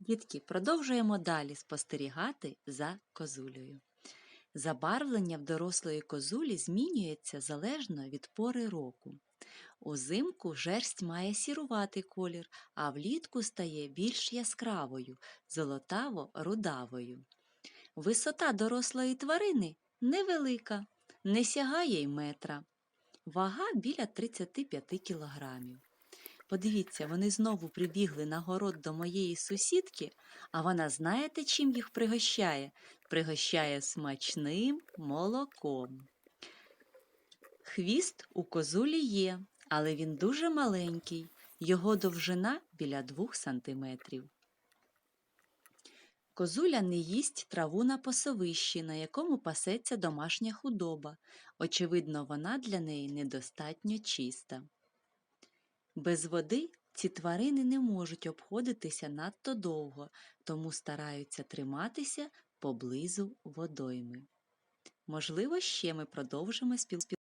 Дітки, продовжуємо далі спостерігати за козулею. Забарвлення в дорослої козулі змінюється залежно від пори року. Узимку жерсть має сіруватий колір, а влітку стає більш яскравою, золотаво-рудавою. Висота дорослої тварини невелика, не сягає й метра. Вага біля 35 кілограмів. Подивіться, вони знову прибігли на город до моєї сусідки, а вона знаєте, чим їх пригощає? Пригощає смачним молоком. Хвіст у козулі є, але він дуже маленький, його довжина біля 2 сантиметрів. Козуля не їсть траву на пасовищі, на якому пасеться домашня худоба. Очевидно, вона для неї недостатньо чиста. Без води ці тварини не можуть обходитися надто довго, тому стараються триматися поблизу водойми. Можливо, ще ми продовжимо спілкуватися.